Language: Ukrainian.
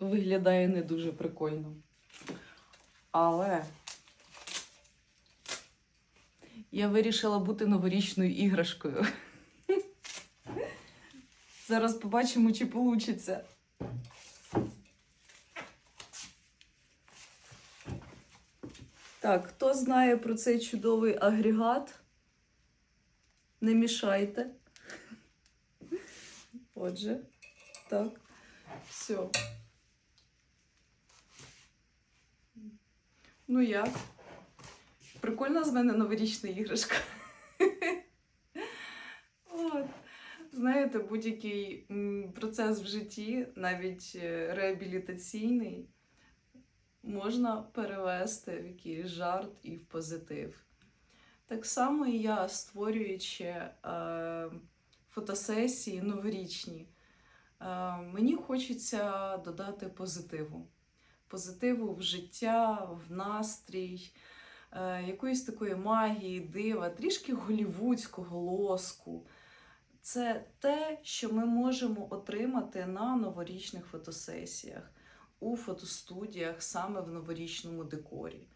виглядає не дуже прикольно. Але я вирішила бути новорічною іграшкою. Зараз побачимо, чи вийде. Так, хто знає про цей чудовий агрегат? Не мішайте. Отже, так, все. Ну як? Прикольна з мене новорічна іграшка. От. Знаєте, будь-який процес в житті, навіть е, реабілітаційний, можна перевести в якийсь жарт і в позитив. Так само і я, створюючи е, фотосесії новорічні, е, мені хочеться додати позитиву. Позитиву в життя, в настрій, е, якоїсь такої магії, дива, трішки голівудського лоску. Це те, що ми можемо отримати на новорічних фотосесіях, у фотостудіях, саме в новорічному декорі.